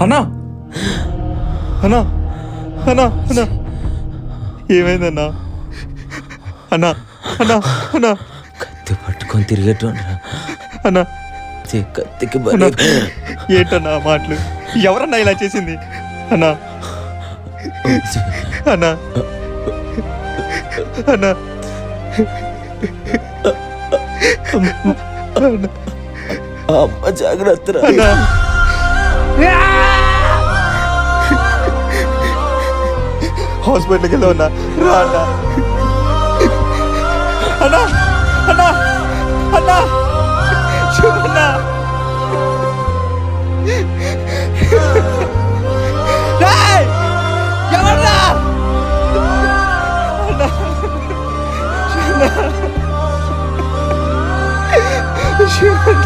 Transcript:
అన్నా! అన్నా! అన్నా! అన్నా! ఏమైందన్నా? అన్నా! అన్నా! అన్నా! కత్తి పట్టుకొని తిరిగేటోండ్రా. అన్నా! కత్తికి ఏంటన్నా మాటలు? ఎవరన్నా ఇలా చేసింది? అన్నా! అన్నా! అన్నా! అమ్మ జాగ్రత్త. అన్నా! హాస్పిటల్కి వెళ్ళి ఉన్నా రా అన్న అన్నా అన్నా అన్నా శివన్నా ఎవర్రా అన్నా శివన్నా